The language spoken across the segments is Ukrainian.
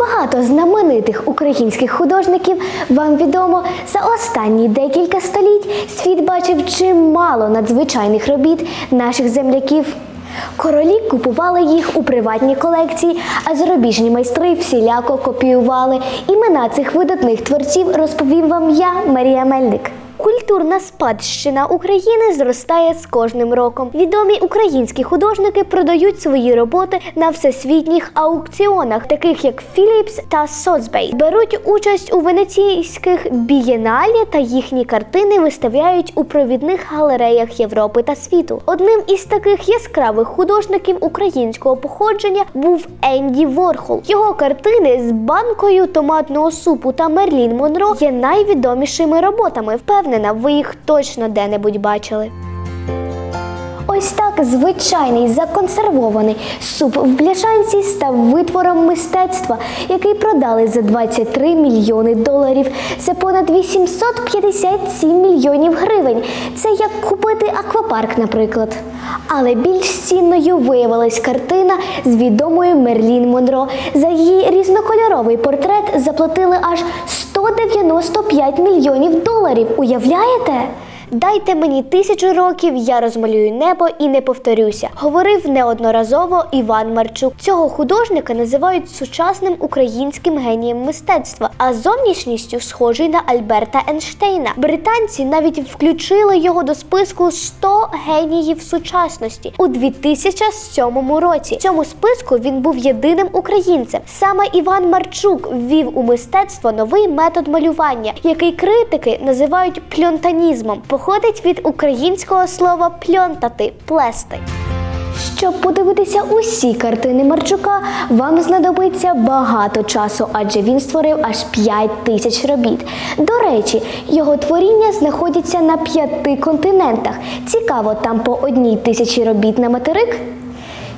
багато знаменитих українських художників вам відомо за останні декілька століть світ бачив чимало надзвичайних робіт наших земляків. Королі купували їх у приватні колекції, а зарубіжні майстри всіляко копіювали. Імена цих видатних творців розповім вам я, Марія Мельник. Культурна спадщина України зростає з кожним роком. Відомі українські художники продають свої роботи на всесвітніх аукціонах, таких як Філіпс та Соцбей. Беруть участь у венеційських бієналі та їхні картини виставляють у провідних галереях Європи та світу. Одним із таких яскравих художників українського походження був Енді Ворхол. Його картини з банкою томатного супу та Мерлін Монро є найвідомішими роботами. Впевнена, ви їх точно де-небудь бачили. Ось так звичайний законсервований суп в бляшанці став витвором мистецтва, який продали за 23 мільйони доларів. Це понад 857 мільйонів гривень. Це як купити аквапарк, наприклад. Але більш цінною виявилась картина з відомою Мерлін Монро. За її різнокольоровий портрет заплатили аж 195 мільйонів доларів. Уявляєте? Дайте мені тисячу років, я розмалюю небо і не повторюся. Говорив неодноразово Іван Марчук. Цього художника називають сучасним українським генієм мистецтва, а зовнішністю схожий на Альберта Ейнштейна. Британці навіть включили його до списку 100 геніїв сучасності у 2007 році. В цьому списку він був єдиним українцем. Саме Іван Марчук ввів у мистецтво новий метод малювання, який критики називають пльонтанізмом. Походить від українського слова пльонтати плести. Щоб подивитися усі картини Марчука, вам знадобиться багато часу, адже він створив аж 5 тисяч робіт. До речі, його творіння знаходяться на п'яти континентах. Цікаво, там по одній тисячі робіт на материк.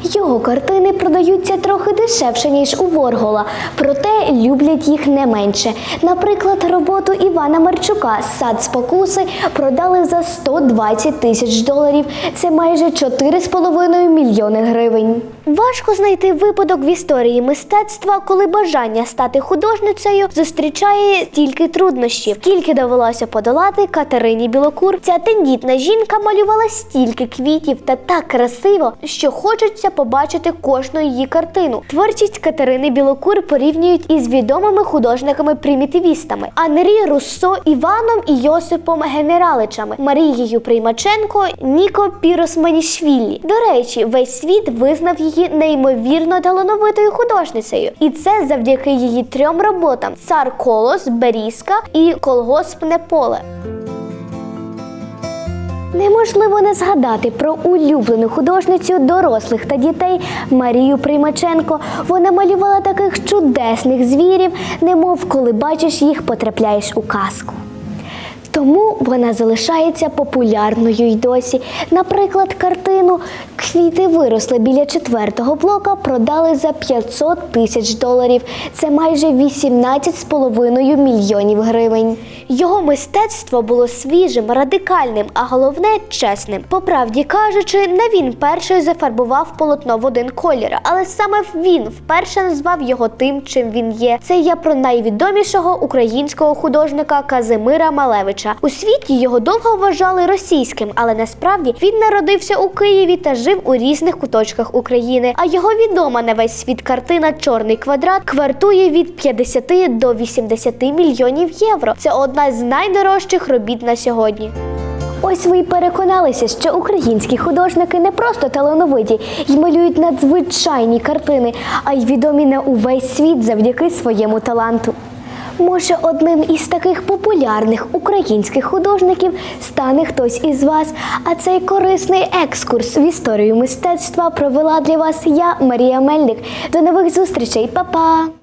Його картини продаються трохи дешевше, ніж у Воргола, проте люблять їх не менше. Наприклад, роботу Івана Марчука Сад спокуси продали за 120 тисяч доларів. Це майже 4,5 мільйони гривень. Важко знайти випадок в історії мистецтва, коли бажання стати художницею зустрічає стільки труднощів, скільки довелося подолати Катерині Білокур. Ця тендітна жінка малювала стільки квітів та так красиво, що хочеться побачити кожну її картину. Творчість Катерини Білокур порівнюють із відомими художниками-примітивістами Анрі Руссо, Іваном і Йосипом Генераличами, Марією Приймаченко, Ніко Піросманішвілі. До речі, весь світ визнав її неймовірно талановитою художницею, і це завдяки її трьом роботам: Цар Колос, Берізка і Колгоспне поле. Неможливо не згадати про улюблену художницю дорослих та дітей Марію Приймаченко. Вона малювала таких чудесних звірів, немов коли бачиш їх, потрапляєш у казку. Тому вона залишається популярною й досі. Наприклад, картину Квіти виросли біля четвертого блока продали за 500 тисяч доларів. Це майже 18,5 мільйонів гривень. Його мистецтво було свіжим, радикальним, а головне чесним. По правді кажучи, не він перший зафарбував полотно в один колір, але саме він вперше назвав його тим, чим він є. Це я про найвідомішого українського художника Казимира Малевича. У світі його довго вважали російським, але насправді він народився у Києві та жив у різних куточках України. А його відома на весь світ картина Чорний квадрат квартує від 50 до 80 мільйонів євро. Це одна з найдорожчих робіт на сьогодні. Ось ви й переконалися, що українські художники не просто талановиті й малюють надзвичайні картини, а й відомі на увесь світ завдяки своєму таланту. Може, одним із таких популярних українських художників стане хтось із вас. А цей корисний екскурс в історію мистецтва провела для вас я, Марія Мельник. До нових зустрічей, Па-па!